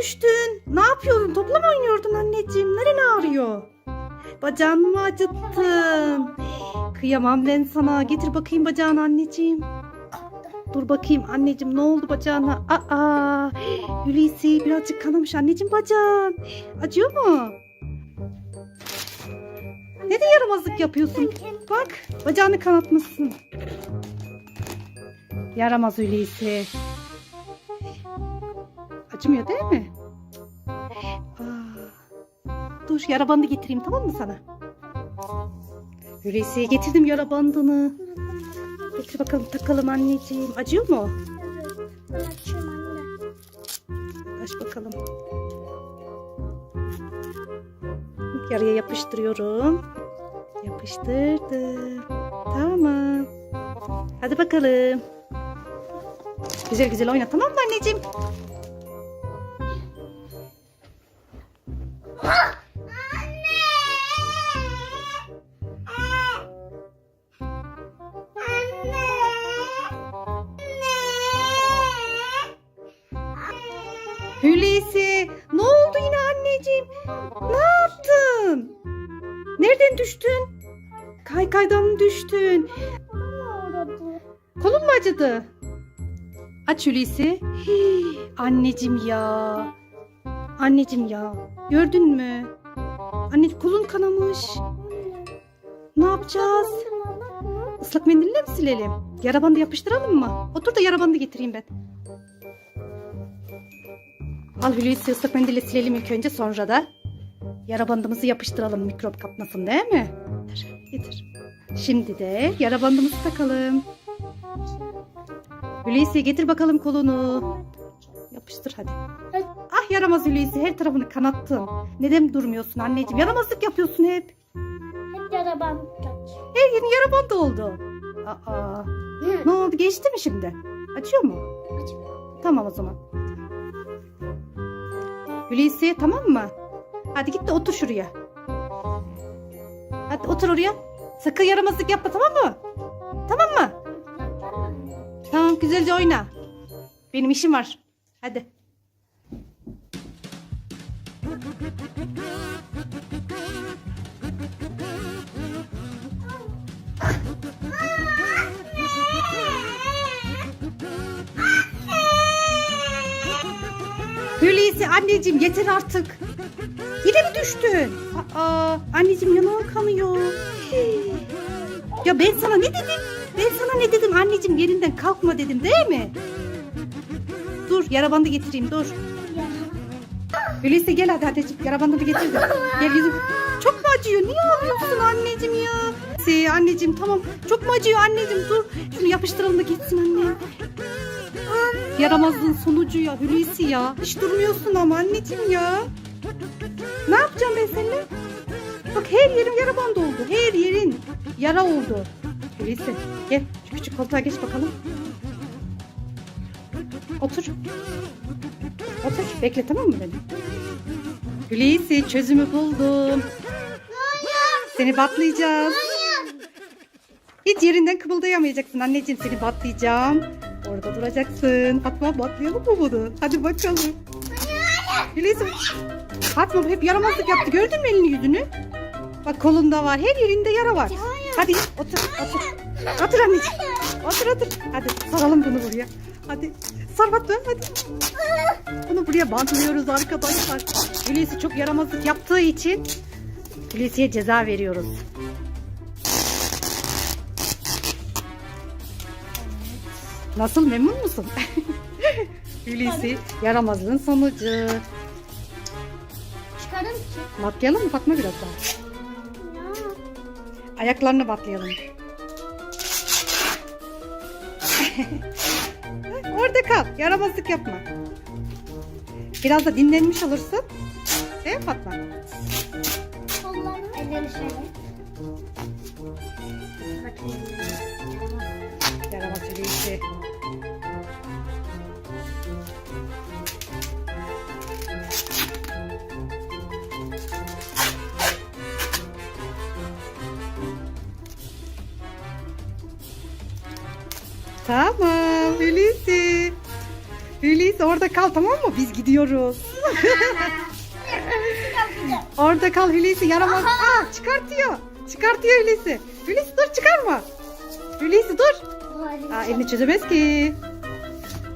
düştün? Ne yapıyordun? Topla mı oynuyordun anneciğim? Neren ağrıyor? Bacağını mı acıttın? Kıyamam ben sana. Getir bakayım bacağını anneciğim. Dur bakayım anneciğim ne oldu bacağına? Aa, Hulusi birazcık kanamış anneciğim bacağın. Acıyor mu? Ne de yaramazlık yapıyorsun? Bak bacağını kanatmışsın. Yaramaz Hulusi. Acımıyor değil mi? Aa, dur yara getireyim tamam mı sana? Hulusi'ye getirdim yara bandını. Getir bakalım takalım anneciğim. Acıyor mu? Aç bakalım. Yarıya yapıştırıyorum. Yapıştırdım. Tamam. Hadi bakalım. Güzel güzel oyna tamam mı anneciğim? Hulusi ne oldu yine anneciğim? Ne yaptın? Nereden düştün? Kaykaydan mı düştün? Kolun mu acıdı? Aç Hulusi. Anneciğim ya. Anneciğim ya. Gördün mü? Anne kolun kanamış. Ne yapacağız? Islak mendille mi silelim? Yara bandı yapıştıralım mı? Otur da yara bandı getireyim ben. Al Hulusi ıslak mendille silelim ilk önce sonra da yara bandımızı yapıştıralım mikrop kapmasın değil mi? Getir, getir. Şimdi de yara bandımızı takalım. Hulusi getir bakalım kolunu. Yapıştır hadi. Yaramaz Hulusi her tarafını kanattın. Neden durmuyorsun anneciğim? Yaramazlık yapıyorsun hep. Hep yaraban kaç. Her yerin yara bandı oldu. Aa, ne oldu geçti mi şimdi? Açıyor mu? Tamam o zaman. Hulusi tamam mı? Hadi git de otur şuraya. Hadi otur oraya. Sakın yaramazlık yapma tamam mı? Tamam mı? Tamam güzelce oyna. Benim işim var. Hadi. Hulusi anneciğim yeter artık. Yine mi düştün? Aa, anneciğim yanağım kanıyor. Ya ben sana ne dedim? Ben sana ne dedim anneciğim yerinden kalkma dedim değil mi? Dur yara bandı getireyim dur. Hulusi gel hadi hadi yara bandını getir de. Gel yüzüm. Çok mu acıyor? Niye ağlıyorsun anneciğim ya? Hulusi anneciğim tamam. Çok mu acıyor anneciğim dur. Şunu yapıştıralım da gitsin anne. Yaramazlığın sonucu ya Hulusi ya. Hiç durmuyorsun ama anneciğim ya. Ne yapacağım ben seninle? Bak her yerim yara bandı oldu. Her yerin yara oldu. Hulusi gel şu küçük koltuğa geç bakalım. Otur. Otur. Bekle tamam mı beni? Hulusi çözümü buldum. Seni batlayacağım. Hiç yerinden kıpıldayamayacaksın anneciğim seni batlayacağım. Orada duracaksın. Fatma batlayalım mı bunu? Hadi bakalım. Hulusi. Fatma hep yaramazlık yaptı. Gördün mü elini yüzünü? Bak kolunda var. Her yerinde yara var. Hadi otur otur. Otur anneciğim. Otur otur. Hadi saralım bunu buraya. Hadi sar Fatma hadi. Bunu buraya bantlıyoruz arkadaşlar. Hulusi çok yaramazlık yaptığı için Hulusi'ye ceza veriyoruz. Nasıl memnun musun? Hulusi yaramazlığın sonucu. Çıkarım ki. Batlayalım mı Fatma biraz daha? Ya. Ayaklarını batlayalım. Orada kal. Yaramazlık yapma. Biraz da dinlenmiş olursun. Değil mi Fatma? Kollarını. Ellerini şöyle. Bakayım. Tamam Hulusi. Hulusi orada kal tamam mı? Biz gidiyoruz. orada kal Hulusi yaramaz. Aa çıkartıyor. Çıkartıyor Hulusi. Hulusi dur çıkarma. Hulusi dur. Aa, elini çözemez ki.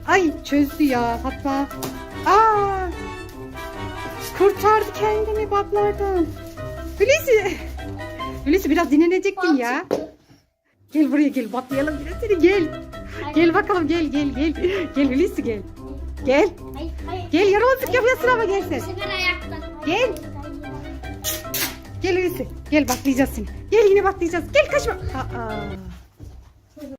Ay çözdü ya Fatma. Aa, kurtardı kendini batlardan. Hulusi. Hulusi biraz dinlenecektin ya. Gel buraya gel batlayalım biraz seni gel. Gel bakalım gel gel gel. Gel Hulusi gel. Gel. Hayır, hayır. Gel yaramazlık yapıyorsun ama gel Bu sen. sefer ayakta. Gel. Gel Hulusi. Gel batlayacağız seni. Gel yine batlayacağız. Gel kaçma. Aa.